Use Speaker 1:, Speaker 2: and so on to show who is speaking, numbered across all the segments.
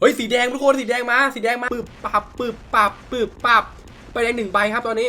Speaker 1: เฮ้ยสีแดงทุกคนสีแดงมาสีแดงมาปึ๊บปับปึ๊บปับปึ๊บปับไปแดงหนึ่งใบครับตอนนี้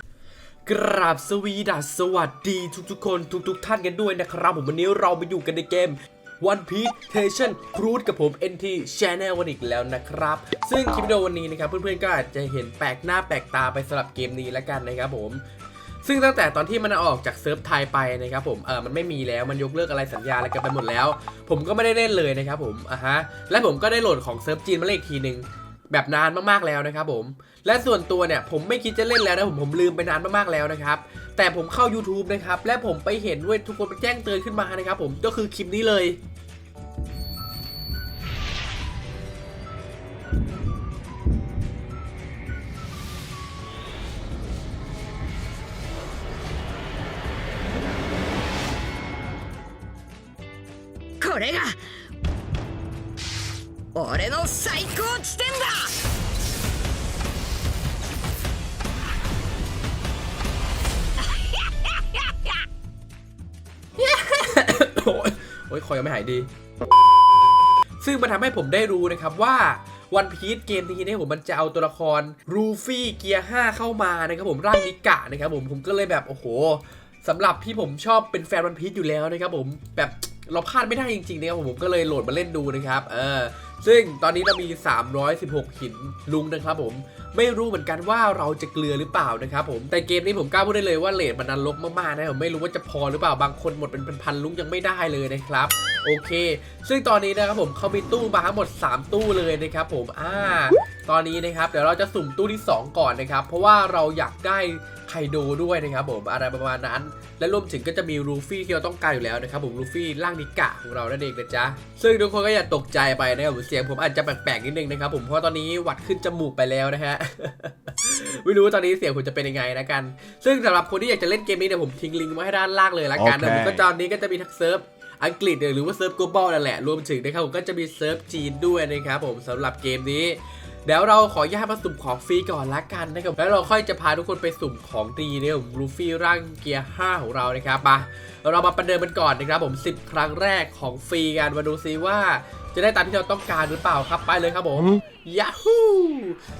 Speaker 1: กราบสวีดัสสวัสดีทุกๆคนทุกๆท่านกันด้วยนะครับผมวันนี้เรามาอยู่กันในเกม One Piece Station Cruise กับผม NT Channel วันอีกแล้วนะครับ ซึ่งคลิปวิดีโอวันนี้นะครับ เพื่อนๆก็อาจจะเห็นแปลกหน้าแปลกตาไปสำหรับเกมนี้แล้วกันนะครับผมซึ่งตั้งแต่ตอนที่มันออกจากเซิร์ฟไทยไปนะครับผม เออมันไม่มีแล้ว มันยกเลิกอะไรสัญญาอะไรกันไปหมดแล้ว ผมก็ไม่ได้เล่นเลยนะครับผม อะฮะ และผมก็ได้โหลดของเซิร์ฟจีนมาเล่นอีกทีหนึ่ง แบบนานมากๆแล้วนะครับผม และส่วนตัวเนี่ยผมไม่คิดจะเล่นแล้วนะผมผมลืมไปนานมากๆแล้วนะครับ แต่ผมเข้า YouTube นะครับ และผมไปเห็นเว้ยทุกคนไปแจ้งเตือนขึ้นมานะครับผมก็คือคลิปนี้เลย
Speaker 2: これが 俺の最高地点だ
Speaker 1: โอ้ยโอ้ยคอยังไม่หายดี ซึ่งมันทำให้ผมได้รู้นะครับว่าวันพี e เกมนี้เนี่ยผมมันจะเอาตัวละครรูฟี่เกียร์ 5 เข้ามานะครับผมร่างนิกะนะครับผมผมก็เลยแบบโอ้โหสำหรับที่ผมชอบเป็นแฟนวันพี e อยู่แล้วนะครับผมแบบเราพลาดไม่ได้จริงๆนะครับผมผมก็เลยโหลดมาเล่นดูนะครับเออ ซึ่งตอนนี้เรามี 316 หินลุงนะครับผม ไม่รู้เหมือนกันว่าเราจะเกลือหรือเปล่านะครับผม แต่เกมนี้ผมกล้าพูดได้เลยว่าเลทมันนันลบมากๆนะผมไม่รู้ว่าจะพอหรือเปล่า บางคนหมดเป็นพันๆลุงยังไม่ได้เลยนะครับ โอเค ซึ่งตอนนี้นะครับผมเขามีตู้มาทั้งหมด 3 ตู้เลยนะครับผม อ่า ตอนนี้นะครับเดี๋ยวเราจะสุ่มตู้ที่ 2 ก่อนนะครับ เพราะว่าเราอยากได้ไคโดด้วยนะครับผมอะไรประมาณนั้น และรวมถึงก็จะมีลูฟี่ที่เราต้องการอยู่แล้วนะครับผมลูฟี่ร่างนิกะของเรานั่นเองนะจ๊ะซึ่งทุกคนก็อย่าตกใจไปนะครับผมเสียงผมอาจจะแปลกๆนิดนึงนะครับผมเพราะว่าตอนนี้หวัดขึ้นจมูกไปแล้วนะฮะไม่รู้ว่าตอนนี้เสียงผมจะเป็นยังไงนะกัน ซึ่งสำหรับคนที่อยากจะเล่นเกมนี้เดี๋ยวผมทิ้งลิงก์ไว้ให้ด้านล่างเลยละกัน
Speaker 3: โอเค
Speaker 1: นะผมก็ตอนนี้ก็จะมีทั้งเซิร์ฟอังกฤษหรือว่าเซิร์ฟ global นั่นแหละ รวมถึงนะครับผมก็จะมีเซิร์ฟจีนด้วยนะครับผมสำหรับเกมนี้ เดี๋ยวเราขออนุญาตมาสุ่มของฟรีก่อนละกันนะครับแล้วเราค่อยจะพาทุกคนไปสุ่มของดีเนี่ยผมลูฟี่ร่างเกียร์5ของเรานะครับมาเรามาประเดิมกันก่อนนะครับผม 10 ครั้งแรกของฟรีกันมาดูซิว่าจะได้ตามที่เราต้องการหรือเปล่าครับไปเลยครับผมยาฮู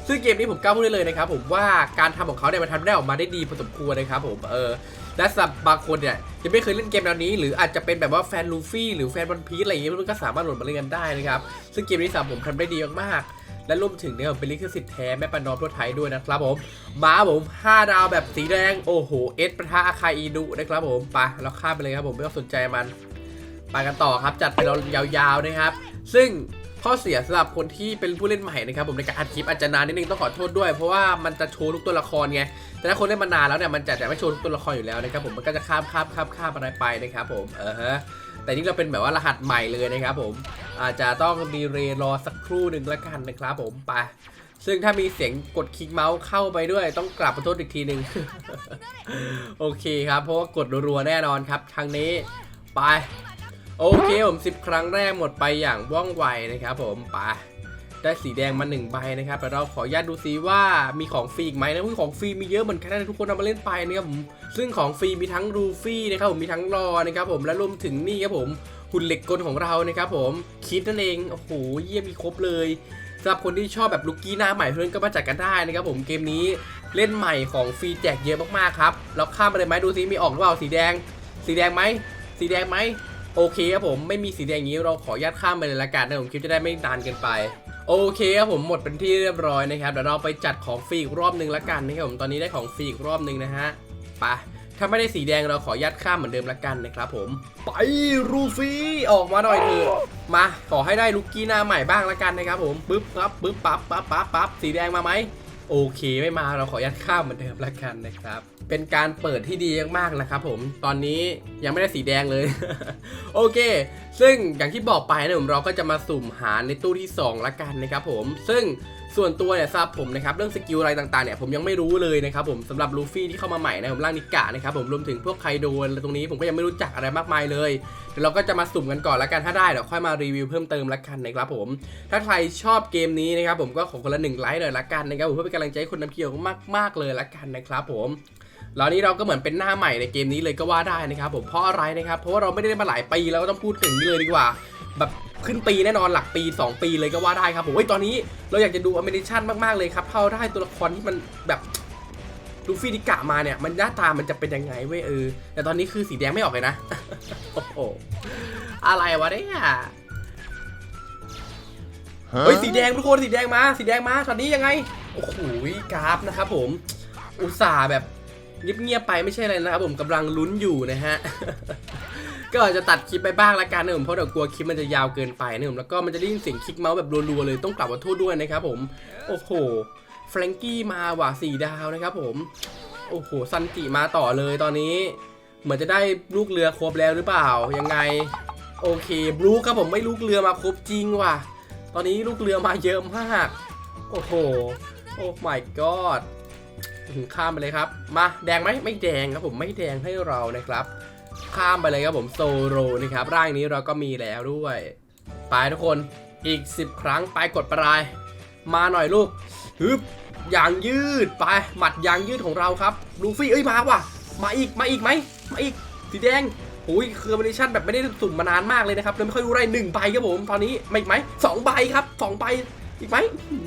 Speaker 1: ซึ่งเกมนี้ผมกล้าพูดได้เลยนะครับผมว่าการทำของเขาเนี่ยมันทำได้ออกมาได้ดีพอสมควรนะครับผมเออและสำหรับบางคนเนี่ยยังไม่เคยเล่นเกมแนวนี้ หรืออาจจะเป็นแบบว่าแฟนลูฟี่หรือแฟนวันพีซอะไรอย่างเงี้ยมันก็สามารถโหลดมาเล่นกันได้นะครับซึ่งเกมนี้สำหรับผมทำได้ดีมากๆ และรวมถึงเนี่ยผมเป็นลิขสิทธิ์แท้แม่ปันอมทั่วไทยด้วยนะครับผมมาผม5ดาวแบบสีแดงโอ้โหเอสประทะอาคาอีดุนะครับผมไปเราข้ามไปเลยครับผมไม่ต้องสนใจมันไปกันต่อครับจัดไปเรายาวๆนะครับ ซึ่งข้อเสียสำหรับคนที่เป็นผู้เล่นใหม่นะครับผมในการอัดคลิปอาจจะนานนิดนึงต้องขอโทษด้วย เพราะว่ามันจะโชว์ทุกตัวละครไงแต่ถ้าคนเล่นมานานแล้วเนี่ยมันจะแต่ไม่โชว์ทุกตัวละครอยู่แล้วนะครับผมมันก็จะข้ามข้ามข้ามข้ามอะไรไปนะครับผมเออฮะ แต่นี่เราเป็นแบบว่ารหัสใหม่เลยนะครับผมอาจจะต้องดีเรย์รอสักครู่หนึ่งแล้วกันนะครับผมไปซึ่งถ้ามีเสียงกดคลิกเมาส์เข้าไปด้วยต้องกลับมาโทษอีกทีหนึ่งโอเคครับเพราะว่ากดรัวๆแน่นอนครับครั้งนี้ไปโอเคผม10 ครั้งแรกหมดไปอย่างว่องไวนะครับผมไป ได้สีแดงมา1ใบนะครับแต่เราขออนุญาตดูซิว่ามีของฟรีอีกไหมนะอุ๊ยของฟรีมีเยอะเหมือนกันนะทุกคนเอามาเล่นไปนะครับผมซึ่งของฟรีมีทั้งรูฟี่นะครับผมมีทั้งรอนะครับผมและรวมถึงนี่ครับผมหุ่นเหล็กกลของเรานะครับผมคิดนั่นเองโอ้โหเยี่ยมมีครบเลยสำหรับคนที่ชอบแบบลุกกี้หน้าใหม่เพื่อนก็มาจัดกันได้นะครับผมเกมนี้เล่นใหม่ของฟรีแจกเยอะมากๆครับเราข้ามไปเลยไหมดูซิมีออกหรือเปล่าสีแดง สีแดงไหมสีแดงไหมโอเคครับผมไม่มีสีแดงอย่างนี้เราขออนุญาตข้ามไปเลยละกันนะผมคลิปจะได้ไม่นานเกินไป โอเคครับผมหมดเป็นที่เรียบร้อยนะครับเดี๋ยวเราไปจัดของฟรีอีกรอบหนึ่งละกันนะครับผมตอนนี้ได้ของฟรีอีกรอบหนึ่งนะฮะไปถ้าไม่ได้สีแดงเราขอยัดข้ามเหมือนเดิมละกันนะครับผม ไปรูฟี่ออกมาหน่อยเถอะมาขอให้ได้ลุกกี้หน้าใหม่บ้างละกันนะครับผมปึ๊บปั๊บปึ๊บปั๊บปั๊บปั๊บปั๊บสีแดงมาไหม โอเคไม่มาเราขอยัดข้ามเหมือนเดิมละกันนะครับ เป็นการเปิดที่ดีมากๆนะครับผมตอนนี้ยังไม่ได้สีแดงเลย โอเค ซึ่งอย่างที่บอกไปนะผมเราก็จะมาสุ่มหาในตู้ที่ 2 ละกันนะครับผม ซึ่ง ส่วนตัวเนี่ยสำหรับผมนะครับเรื่องสกิลอะไรต่างๆเนี่ยผมยังไม่รู้เลยนะครับผมสำหรับลูฟี่ที่เข้ามาใหม่นะผมร่างนิกะนะครับผมรวมถึงพวกไคโดนตรงนี้ผมก็ยังไม่รู้จักอะไรมากมายเลยเดี๋ยวเราก็จะมาสุ่มกันก่อนละกันถ้าได้เดี๋ยวค่อยมารีวิวเพิ่มเติมละกันนะครับผม ถ้าใครชอบเกมนี้นะครับผมก็ขอคนละหนึ่งไลค์หน่อยละกันนะครับผมเพื่อเป็นกำลังใจให้คนนำเที่ยวมาก ๆเลยละกันนะครับผมแล้วนี้เราก็เหมือนเป็นหน้าใหม่ในเกมนี้เลยก็ว่าได้นะครับผมเพราะอะไรนะครับเพราะว่าเราไม่ได้มาหลายปีแล้วก็ต้องพูดถึงนี้เลยดีกว่าแบบ ขึ้นปีแน่นอนหลักปี 2 ปีเลยก็ว่าได้ครับผมเฮ้ยตอนนี้เราอยากจะดูอเมริชันมาก ๆ เลยครับเข้าได้ตัวละครที่มันแบบลูฟี่ดิกะมาเนี่ย มันหน้าตามันจะเป็นยังไงเว้ยเออ แต่ตอนนี้คือสีแดงไม่ออกเลยนะ โอ้โห อะไรวะเนี่ยเฮ้ยสีแดงทุกคนสีแดงมา สีแดงมา ตอนนี้ยังไง โอ้โหกราฟนะครับผม อุตส่าห์แบบเงียบๆไปไม่ใช่อะไรนะครับผมกำลังลุ้นอยู่นะฮะ ก็อาจจะตัดคลิปไปบ้างละกันนะผมเพราะเดี๋ยวกลัวคลิปมันจะยาวเกินไปนะผมแล้วก็มันจะได้ยินเสียงคลิกเมาส์แบบรัวๆเลยต้องกลับขอโทษด้วยนะครับผมโอ้โหแฟรงกี้มาว่ะสี่ดาวนะครับผมโอ้โหซันจิมาต่อเลยตอนนี้ เหมือนจะได้ลูกเรือครบแล้วหรือเปล่ายังไงโอเคบลูครับผมไม่ลูกเรือมาครบจริงว่ะ ตอนนี้ลูกเรือมาเยอะมากโอ้โหโอ้ my god ถึงข้ามไปเลยครับ มาแดงไหมไม่แดงครับผมไม่แดงให้เรานะครับ ข้ามไปเลยครับผมโซโรนะครับร่างนี้เราก็มีแล้วด้วย ไปทุกคนอีก 10 ครั้งไปกดปลาย มาหน่อยลูกฮึบยางยืดไปหมัดยางยืดของเราครับลูฟี่เอ้ยมาว่ะ มาอีกมาอีกไหมมาอีกสีแดงโอ้ยคือมินิชั่นแบบไม่ได้สุ่มมานานมากเลยนะครับเลยไม่ค่อยรู้ไรหนึ่งใบครับผมตอนนี้ไม่ไหมสองใบครับสองใบอีกไหม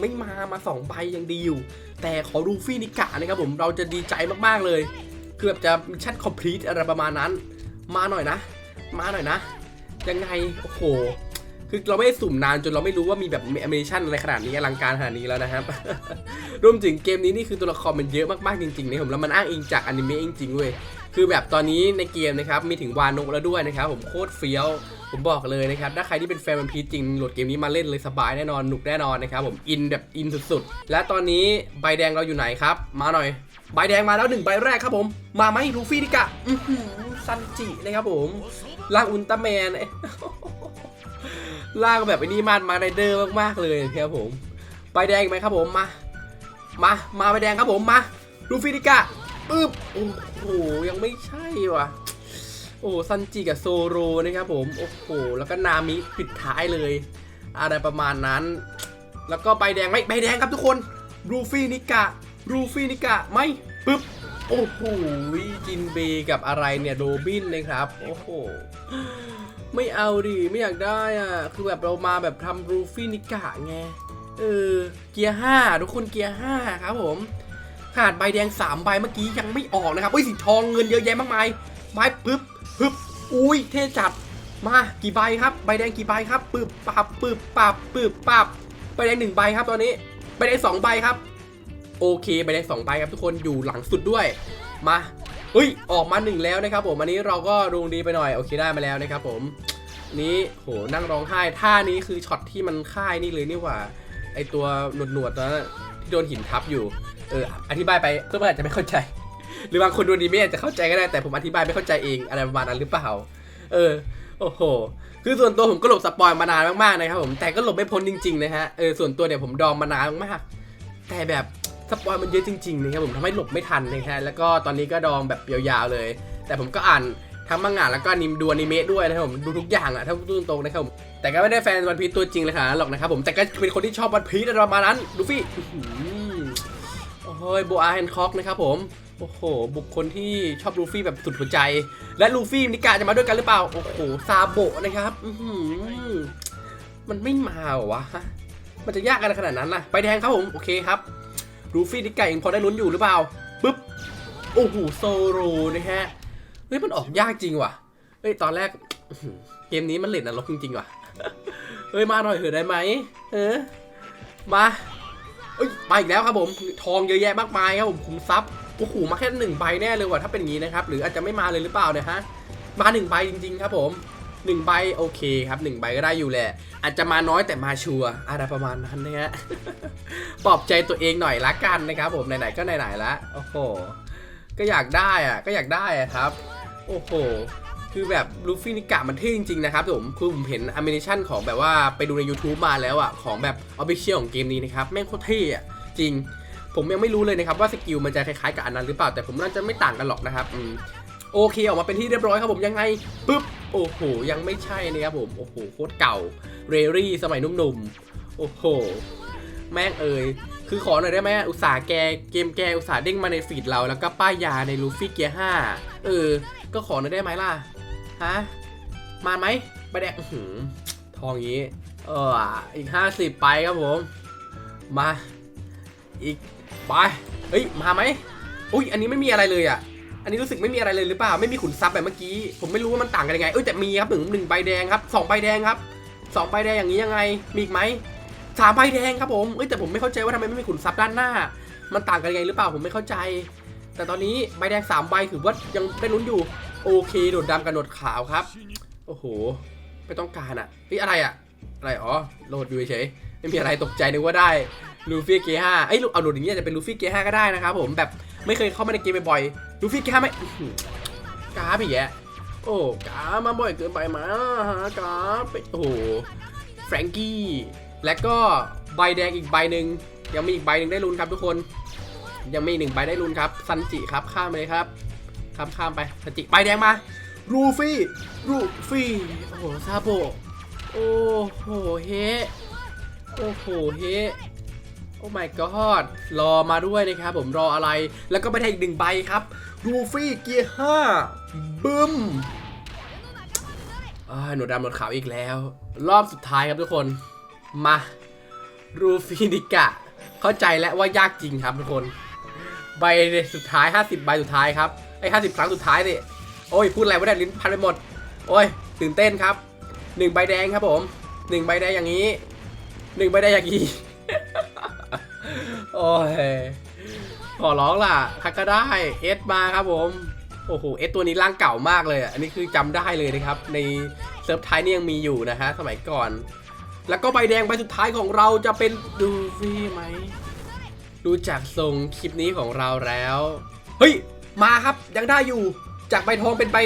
Speaker 1: ไม่มามาสองใบยังดีอยู่ แต่ขอลูฟี่นิกะนะครับผมเราจะดีใจมากๆเลย คือแบบจะมิชชั่นคอมพลีทอะไรประมาณนั้น มาหน่อยนะ มาหน่อยนะ ยังไง โอ้โห คือเราไม่ได้สุ่มนานจนเราไม่รู้ว่ามีแบบแอนิเมชันอะไรขนาดนี้อลังการขนาดนี้แล้วนะครับ รวมถึงเกมนี้นี่คือตัวละครมันเยอะมากๆจริงๆนะผมแล้วมันอ้างอิงจากอนิเมะจริงๆเว้ยคือแบบตอนนี้ในเกมนะครับมีถึงวานกแล้วด้วยนะครับผมโคตรเฟี้ยว ผมบอกเลยนะครับถ้าใครที่เป็นแฟนมันพีจริงโหลดเกมนี้มาเล่นเลยสบายแน่นอนหนุกแน่นอนนะครับผมอินแบบอินสุดๆ และตอนนี้ใบแดงเราอยู่ไหนครับ มาหน่อย ใบแดงมาแล้วหนึ่งใบแรกครับผม มาไหมลูฟี่ดิกะ ซันจินะครับผมร่างอุลตร้าแมนร่างแบบไอ้นี่มันมาไรเดอร์มากๆเลยครับผมใบแดงไหมครับผมมามามาใบแดงครับผมมาลูฟี่ดิกะปึ๊บโอ้โหยังไม่ใช่ว่ะโอ้ซันจิกับโซโรนะครับผมโอ้โหแล้วก็นามิปิดท้ายเลย อะไรประมาณนั้น แล้วก็ใบแดงไหมใบแดงครับทุกคนรูฟี่นิกะรูฟี่นิกะไหมปึ๊บ โอ้โหจินเบย์กับอะไรเนี่ยโรบินนะครับ โอ้โห ไม่เอาดิไม่อยากได้อะ คือแบบเรามาแบบทำรูฟี่นิกะไง เออ เกียร์ห้าทุกคนเกียร์ห้าครับผม ขาดใบแดงสามใบเมื่อกี้ยังไม่ออกนะครับเฮ้ยสีทองเงินเยอะแยะมากมายใบปึ๊บปึ๊บอุ้ยเท่จัด มากี่ใบครับ ใบแดงกี่ใบครับปึ๊บปับปึ๊บปับปึ๊บปับใบแดงหนึ่งใบครับตอนนี้ใบแดงสองใบครับ โอเคใบแดงสองใบครับทุกคนอยู่หลังสุดด้วยมาเฮ้ยออกมาหนึ่งแล้วนะครับผมอันนี้เราก็ดวงดีไปหน่อยโอเคได้มาแล้วนะครับผมนี้โหนั่งร้องไห้ท่านี้คือช็อตที่มันค่ายนี่เลยนี่หว่าไอตัวหนวดหนวดๆนะที่โดนหินทับอยู่เอออธิบายไปเพื่อนๆอาจจะไม่เข้าใจ หรือบางคนดูดีไม่อาจจะเข้าใจก็ได้แต่ผมอธิบายไม่เข้าใจเองอะไรประมาณนั้นหรือเปล่าเออโอ้โหคือส่วนตัวผมก็หลบสปอยมานานมากๆนะครับผมแต่ก็หลบไม่พ้นจริงๆนะฮะเออส่วนตัวเนี่ยผมดองมานานมากๆแต่แบบ ปอยมันเยอะจริงๆนะครับผมทำให้หลบไม่ทันนะฮะแล้วก็ตอนนี้ก็ดองแบบยาวๆเลย แต่ผมก็อ่านทั้งมังงะแล้วก็นิมดูอนิเมะด้วยนะครับผมดูทุกอย่างอะถ้าพูดตรงๆนะครับผมแต่ก็ไม่ได้แฟนวันพีตัวจริงเลยค่ะหรอกนะครับผมแต่ก็เป็นคนที่ชอบวันพี e อะไรประมาณนั้นลูฟี่อื้อหือโอ้ยโบอาแฮนคอกนะครับผมโอ้โห บุคคลที่ชอบลูฟี่แบบสุดหัวใจ และลูฟี่นิกาจะมาด้วยกันหรือเปล่า โอ้โห ซาโบะนะครับมันไม่มาเหรอวะ มันจะยากกันขนาดนั้นล่ะ ไปแดงครับผม โอเคครับ ลูฟี่นิกายังพอได้ลุ้นอยู่หรือเปล่าปึ๊บโอ้โหโซโรนะฮะเฮ้ยมันออกยากจริงว่ะเฮ้ยตอนแรกเกมนี้มันเล่นนรกจริงๆว่ะเฮ้ยมาหน่อยเถอะได้ไหมเออมาเอ้ยมาอีกแล้วครับผมทองเยอะแยะมากมายครับผมคุมทรัพย์โอ้โหมาแค่หนึ่งใบแน่เลยว่ะถ้าเป็นอย่างนี้นะครับหรืออาจจะไม่มาเลยหรือเปล่าเนี่ยฮะมาหนึ่งใบจริงๆครับผม หนึ่งใบโอเคครับหนึ่งใบก็ได้อยู่แหละ อาจจะมาน้อยแต่มาชัวร์อะไรประมาณนั้นนะฮะปลอบใจตัวเองหน่อยละกันนะครับผมไหนๆก็ไหนๆละโอ้โหก็อยากได้อะก็อยากได้อะครับ โอ้โหคือแบบลูฟี่นิกะมันเท่จริงๆนะครับผมคือผมเห็นแอนิเมชั่นของแบบว่าไปดูใน YouTube มาแล้วอะของแบบออฟฟิเชียลของเกมนี้นะครับแม่งโคตรเท่อะจริง ผมยังไม่รู้เลยนะครับว่าสกิลมันจะคล้ายๆกับอันนั้นหรือเปล่าแต่ผมน่าจะไม่ต่างกันหรอกนะครับอืมโอเคออกมาเป็นที่เรียบร้อยครับผมยังไงปึ๊บ โอ้โห ยังไม่ใช่นะครับผม โอ้โห โคตรเก่า เรรี่สมัยนุ่มๆ โอ้โห แม่งเอ่ย คือขอหน่อยได้ไหมอุตสาแกเกมแกอุตสาเด้งมาในฟีดเรา แล้วก็ป้ายยาในลูฟี่เกียร์ห้าเออ ก็ขอหน่อยได้ไหมล่ะ ฮะ มาไหมใบแดงอื้อหือทองงี้ เออ อีก50ไปครับผม มา อีก ไป เฮ้ย มาไหมอุ้ย อันนี้ไม่มีอะไรเลยอะ อันนี้รู้สึกไม่มีอะไรเลยหรือเปล่า ไม่มีขุนทรัพย์แบบเมื่อกี้ ผมไม่รู้ว่ามันต่างกันยังไง เอ้ยแต่มีครับหนึ่งหนึ่งใบแดงครับสองใบแดงครับสองใบแดงอย่างนี้ยังไง มีอีกไหมสามใบแดงครับผม เอ้ยแต่ผมไม่เข้าใจว่าทำไมไม่มีขุนทรัพย์ด้านหน้า มันต่างกันยังไงหรือเปล่าผมไม่เข้าใจ แต่ตอนนี้ใบแดงสามใบถือว่ายังได้ลุ้นอยู่ โอเค โดดดำกับโดดขาวครับ โอ้โห ไม่ต้องการอะเฮ้ยอะไรอะ อะไรอ๋อ โหลดอยู่เฉย ไม่มีอะไรตกใจนึกว่าได้ ลูฟี่เกห้าเอ้ยเอาโหลดอย่างนี้จจะเป็นลูฟี่เกห้าก็ได้นะครับผมแบบ ไม่เคยเข้ามาในเกมบ่อยๆลูฟี่เกห้าไม่อื้อหือกาฟอีกแยะโอ้กามาบ่อยเกินไปมากาไปโอ้โหแฟรงกี้และก็ใบแดงอีกใบหนึ่งยังมีอีกใบหนึ่งได้ลุ้นครับทุกคน ยังมีอีกหนึ่งใบได้ลุ้นครับซันจิครับข้ามเลยครับข้ามข้ามไปซันจิใบแดงมารูฟี่รูฟี่โอ้โหซาโบโอ้โหเฮโอ้โหเฮ อ้ my god รอมาด้วยนะครับผมรออะไร แล้วก็ไปได้อีกหนึ่งใบครับรูฟี่เกียร์ห้าบึ้มอ่าหนวดดำหนวดขาวอีกแล้ว รอบสุดท้ายครับทุกคน มารูฟี่นิกะ เข้าใจแล้วว่ายากจริงครับทุกคน ใบสุดท้าย 50 ใบสุดท้ายครับ ไอ้50ครั้งสุดท้ายดิโอ้ย พูดอะไรไม่ได้ลิ้นพันไปหมด โอ้ย ตื่นเต้นครับหนึ่งใบแดงครับผมหนึ่งใบแดงอย่างนี้หนึ่งใบแดงอย่างนี้ โอ้ยขอร้องล่ะทักก็ได้เอสมาครับผม โอ้โหเอสตัวนี้ร่างเก่ามากเลยอะอันนี้คือจำได้เลยนะครับ ในเซิร์ฟไทยนี่ยังมีอยู่นะฮะ สมัยก่อน แล้วก็ใบแดงใบสุดท้ายของเราจะเป็นดูฟี่ไหมดูจากทรงคลิปนี้ของเราแล้ว เฮ้ย มาครับยังได้อยู่จากใบทองเป็นใบ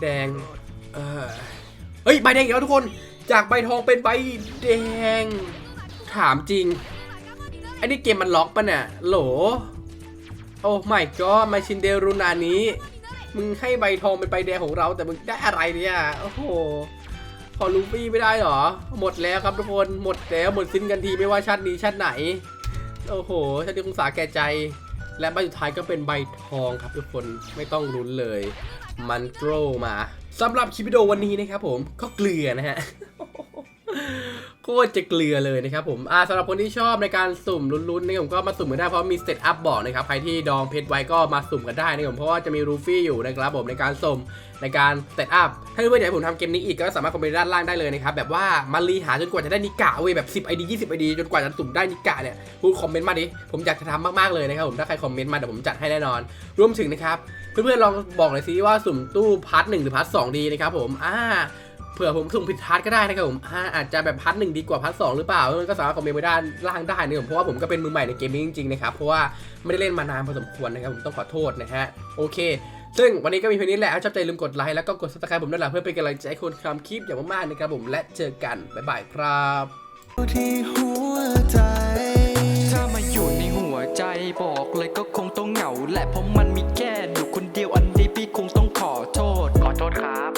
Speaker 1: แดงเออเฮ้ยใบแดงอีกแล้วทุกคน จากใบทองเป็นใบแดง ถามจริง ไอ้นี่เกมมันล็อกปะเนี่ยโหล โอ้ไม่ก็มาชินเดรุนานี้ มึงให้ใบทองเป็นใบแดงของเรา แต่มึงได้อะไรเนี่ย โอ้โหพอลูฟี่ไม่ได้เหรอ หมดแล้วครับทุกคน หมดแล้วหมดสิ้นกันทีไม่ว่าชาตินี้ชาติไหน โอ้โห ชาตินี้คงสาแก่ใจ และใบสุดท้ายก็เป็นใบทองครับทุกคน ไม่ต้องลุ้นเลย มันโกรมาสำหรับคลิปวิดีโอวันนี้นะครับผม ก็เกลือนะฮะ คตรจะเกลือเลยนะครับผมอ่าสำหรับคนที่ชอบในการสุ่มลุ้นๆนะครับผมก็มาสุ่มกันได้เพราะมีเซตอัพบอกนะครับใครที่ดองเพชรไว้ก็มาสุ่มกันได้นะครับผมเพราะว่าจะมีรูฟี่อยู่นะครับผมในการสุ่มในการเซตอัพถ้าเพื่อนๆอยากให้ผมทำเกมนี้อีกก็สามารถคอมเมนต์ด้านล่างได้เลยนะครับแบบว่ามารีหาจนกว่าจะได้นิกะเว้ยแบบ10 ID 20 ID จนกว่าจะสุ่มได้นิกะเนี่ยพูดคอมเมนต์มาดิผมอยากจะทำมากๆเลยนะครับผมถ้าใครคอมเมนต์มาเดี๋ยวผมจัดให้แน่นอน รวมถึงนะครับเพื่อนๆลองบอกหน่อยสิว่าสุ่มตู้พาร์ทหนึ่งหรือพาร์ทสองดีนะครับผมอ่า เผื่อผมสุ่มผิดพาร์ทก็ได้นะครับผมอาจจะแบบพาร์ทหนึ่งดีกว่าพาร์ทสองหรือเปล่ามันก็สามารถคอมเมนต์ไว้ด้านล่างได้นะครับผมเพราะว่าผมก็เป็นมือใหม่ในเกมนี้จริงๆนะครับเพราะว่าไม่ได้เล่นมานานพอสมควรนะครับผมต้องขอโทษนะฮะโอเคซึ่งวันนี้ก็มีเพียงนี้แหละชอบใจลืมกดไลค์แล้วก็กด subscribe ผมด้วยล่ะเพื่อเป็นกำลังใจให้คนทำคลิปอย่างมากๆนะครับผมและเจอกันบ๊ายบายครับ
Speaker 3: ที่หัวใจ
Speaker 4: ถ้ามาอยู่ในหัวใจบอกเลยก็คงต้องเหงาแหละเพราะมันมีแค่อยู่คนเดียวอันนี้พี่คงต้องขอโทษ ขอโทษครับ